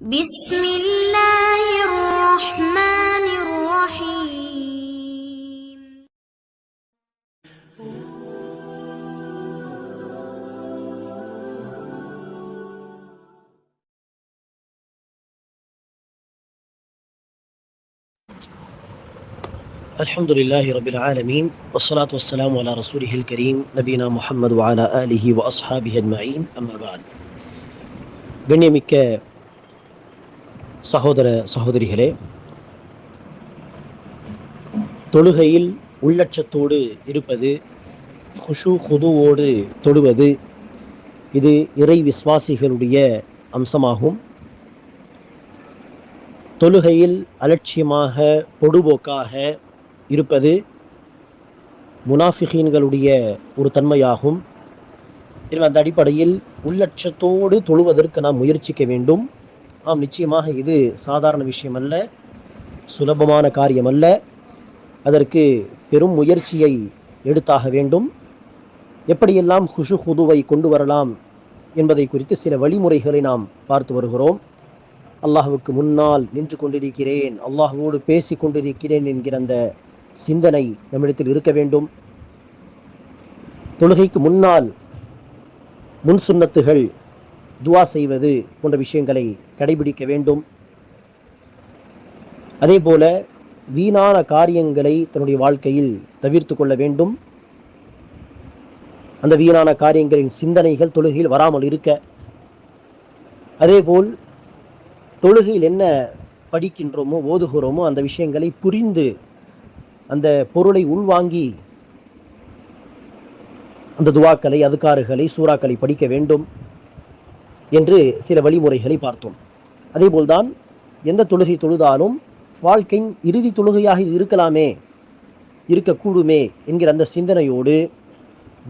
بسم الله الرحمن الرحيم الحمد لله رب العالمين والصلاة والسلام على رسوله الكريم نبينا محمد وعلى آله وأصحابه أجمعين أما بعد கண்ணியமிக்க சகோதர சகோதரிகளே தொழுகையில் உள்ளட்சத்தோடு இருப்பது ஹுஷு ஹுதுவோடு தொழுவது இது இறை விசுவாசிகளுடைய அம்சமாகும். தொழுகையில் அலட்சியமாக பொடுபோக்காக இருப்பது முனாஃபிகீன்களுடைய ஒரு தன்மையாகும். எனவே அந்த அடிப்படையில் உள்ளட்சத்தோடு தொழுவதற்கு நாம் முயற்சிக்க வேண்டும். ஆம் நிச்சயமாக இது சாதாரண விஷயம் அல்ல சுலபமான காரியம் அல்ல அதற்கு பெரும் முயற்சியை எடுத்தாக வேண்டும். எப்படியெல்லாம் ஹுஷு ஹுதுவை கொண்டு வரலாம் என்பதை குறித்து சில வழிமுறைகளை நாம் பார்த்து வருகிறோம். அல்லாஹுவுக்கு முன்னால் நின்று கொண்டிருக்கிறேன் அல்லாஹுவோடு பேசி கொண்டிருக்கிறேன் என்கிற அந்த சிந்தனை நம்மிடத்தில் இருக்க வேண்டும். தொழுகைக்கு முன்னால் முன் சுன்னத்துகள் துவா செய்வது போன்ற விஷயங்களை கடைபிடிக்க வேண்டும். அதே போல வீணான காரியங்களை தன்னுடைய வாழ்க்கையில் தவிர்த்து கொள்ள வேண்டும். அந்த வீணான காரியங்களின் சிந்தனைகள் தொழுகையில் வராமல் இருக்க. அதேபோல் தொழுகையில் என்ன படிக்கின்றோமோ ஓதுகிறோமோ அந்த விஷயங்களை புரிந்து அந்த பொருளை உள்வாங்கி அந்த துவாக்களை அதுக்காறுகளை சூறாக்களை படிக்க வேண்டும். என்று சில வழிமுறைகளை பார்த்தோம். அதேபோல்தான் எந்த தொழுகை தொழுதாலும் வாழ்க்கையின் இறுதி தொழுகையாக இது இருக்கலாமே இருக்கக்கூடுமே என்கிற அந்த சிந்தனையோடு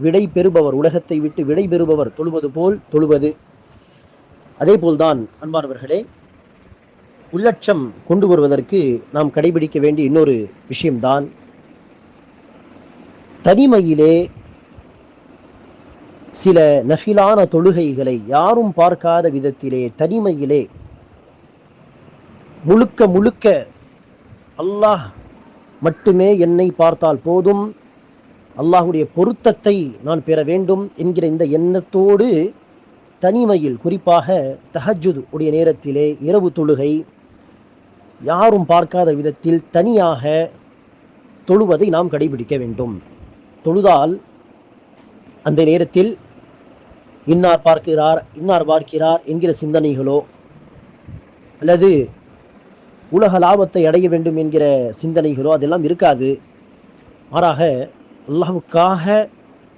விடை பெறுபவர் உலகத்தை விட்டு விடை பெறுபவர் தொழுவது போல் தொழுவது. அதே போல்தான் அன்பானவர்களே உள்ளட்சம் கொண்டு வருவதற்கு நாம் கடைபிடிக்க வேண்டிய இன்னொரு விஷயம்தான் தனிமையிலே சில நஃபிலான தொழுகைகளை யாரும் பார்க்காத விதத்திலே தனிமையிலே முழுக்க முழுக்க அல்லாஹ் மட்டுமே என்னை பார்த்தால் போதும். அல்லாஹுடைய பொருத்தத்தை நான் பெற வேண்டும் என்கிற இந்த எண்ணத்தோடு தனிமையில் குறிப்பாக தஹஜுத் உடைய நேரத்திலே இரவு தொழுகை யாரும் பார்க்காத விதத்தில் தனியாக தொழுவதை நாம் கடைபிடிக்க வேண்டும். தொழுதால் அந்த நேரத்தில் இன்னார் பார்க்கிறார் இன்னார் பார்க்கிறார் என்கிற சிந்தனைகளோ அல்லது உலக லாபத்தை அடைய வேண்டும் என்கிற சிந்தனைகளோ அதெல்லாம் இருக்காது. மாறாக அல்லாவுக்காக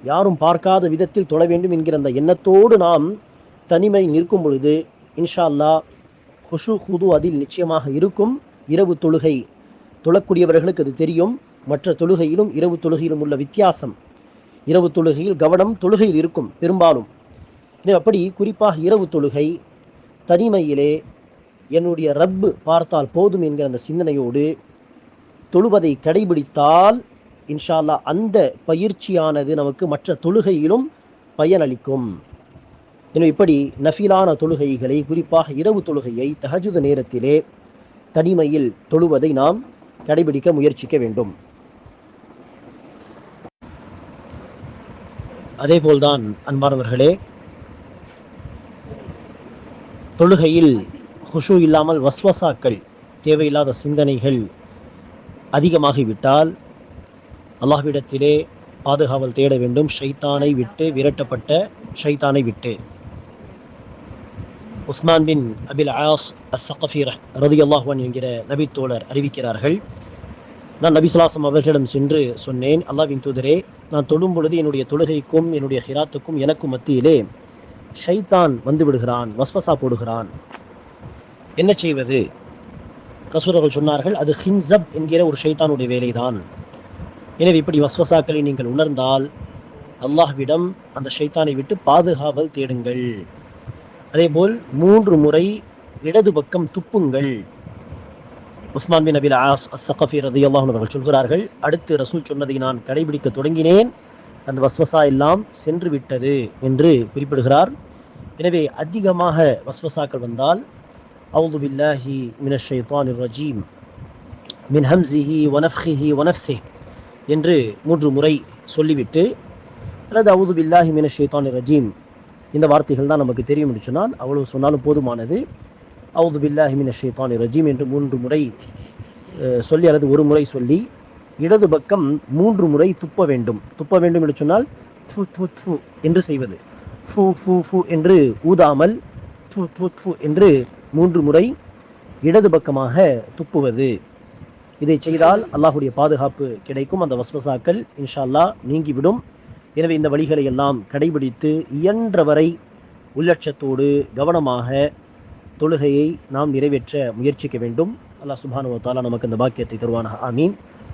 யாரும் பார்க்காத விதத்தில் தொழ வேண்டும் என்கிற அந்த எண்ணத்தோடு நாம் தனிமை நிற்கும் பொழுது இன்ஷா அல்லாஹ் ஹுஷு ஹுது அதில் நிச்சயமாக இருக்கும். இரவு தொழுகை தொழக்கூடியவர்களுக்கு அது தெரியும். மற்ற தொழுகையிலும் இரவு தொழுகையிலும் உள்ள வித்தியாசம். இரவு தொழுகையில் கவனம் தொழுகையில் இருக்கும் பெரும்பாலும். அப்படி குறிப்பாக இரவு தொழுகை தனிமையிலே என்னுடைய ரப்பு பார்த்தால் போதும் என்கிற அந்த சிந்தனையோடு தொழுவதை கடைபிடித்தால் இன்ஷால்லா அந்த பயிற்சியானது நமக்கு மற்ற தொழுகையிலும் பயனளிக்கும். எனவே இப்படி நஃபிலான தொழுகைகளை குறிப்பாக இரவு தொழுகையை தஹஜுத நேரத்திலே தனிமையில் தொழுவதை நாம் கடைபிடிக்க முயற்சிக்க வேண்டும். அதேபோல்தான் அன்பானவர்களே தொழுகையில் ஹுஷு இல்லாமல் வஸ்வசாக்கள் தேவையில்லாத சிந்தனைகள் அதிகமாகிவிட்டால் அல்லாஹ்விடத்திலே பாதுகாவல் தேட வேண்டும். ஷைத்தானை விட்டு விரட்டப்பட்ட ஷைத்தானை விட்டு. உஸ்மான் பின் அபில் ஆஸ் அஸ்ஸகஃபி ரதி அல்லாஹ்வான் என்கிற நபித்தோழர் தோழர் அறிவிக்கிறார்கள். நான் நபிசுலாசம் அவர்களிடம் சென்று சொன்னேன் அல்லாவின் தூதரே நான் தொழும் பொழுது என்னுடைய தொழுகைக்கும் என்னுடைய ஹிராத்துக்கும் எனக்கும் மத்தியிலே ஷைத்தான் வந்து விடுகிறான் வஸ்வசா போடுகிறான். என்ன செய்வது? ரசூரர்கள் சொன்னார்கள் அது ஹின்சப் என்கிற ஒரு ஷைத்தானுடைய வேலைதான். எனவே இப்படி வஸ்வசாக்களை நீங்கள் உணர்ந்தால் அல்லாஹ்விடம் அந்த ஷைத்தானை விட்டு பாதுகாவல் தேடுங்கள். அதேபோல் மூன்று முறை இடது பக்கம் துப்புங்கள். உஸ்மான் பின் அபில் ஆஸ் அஸ்ஸகஃபி ரதியல்லாஹு அவர்கள் சொல்கிறார்கள் அடுத்து ரசூல் சொன்னதை நான் கடைபிடிக்க தொடங்கினேன். அந்த வஸ்வசா எல்லாம் சென்று விட்டது என்று குறிப்பிடுகிறார். எனவே அதிகமாக வஸ்வசாக்கள் வந்தால் அவுது பில்லாஹி மினஷைத்தான் ரஜீம் மின் ஹம்சிஹி ஒனஃப்ஹிஹி ஒனஃப்ஹி என்று மூன்று முறை சொல்லிவிட்டு அல்லது அவுது பில்லாஹி மினஷைத்தான் ரஜீம் இந்த வார்த்தைகள் தான் நமக்கு தெரிய என்று சொன்னால் அவ்வளவு சொன்னாலும் போதுமானது. அவுது பில்லாஹி மினஷைத்தான் ரஜீம் என்று மூன்று முறை சொல்லி அல்லது ஒரு முறை சொல்லி இடது பக்கம் மூன்று முறை துப்ப வேண்டும். துப்ப வேண்டும் என்று சொன்னால் து து து என்று செய்வது. ஃபு ஃபு ஃபு என்று ஊதாமல் து து து என்று மூன்று முறை இடது பக்கமாக துப்புவது. இதை செய்தால் அல்லாஹுடைய பாதுகாப்பு கிடைக்கும். அந்த வஸ்வசாக்கள் இன்ஷா அல்லாஹ் நீங்கிவிடும். எனவே இந்த வழிகளை எல்லாம் கடைபிடித்து இயன்றவரை உள்ளட்சத்தோடு கவனமாக தொழுகையை நாம் நிறைவேற்ற முயற்சிக்க வேண்டும். அல்லாஹ் சுபானுவத்தாலா நமக்கு இந்த பாக்கியத்தை தருவானாக. ஆமீன்.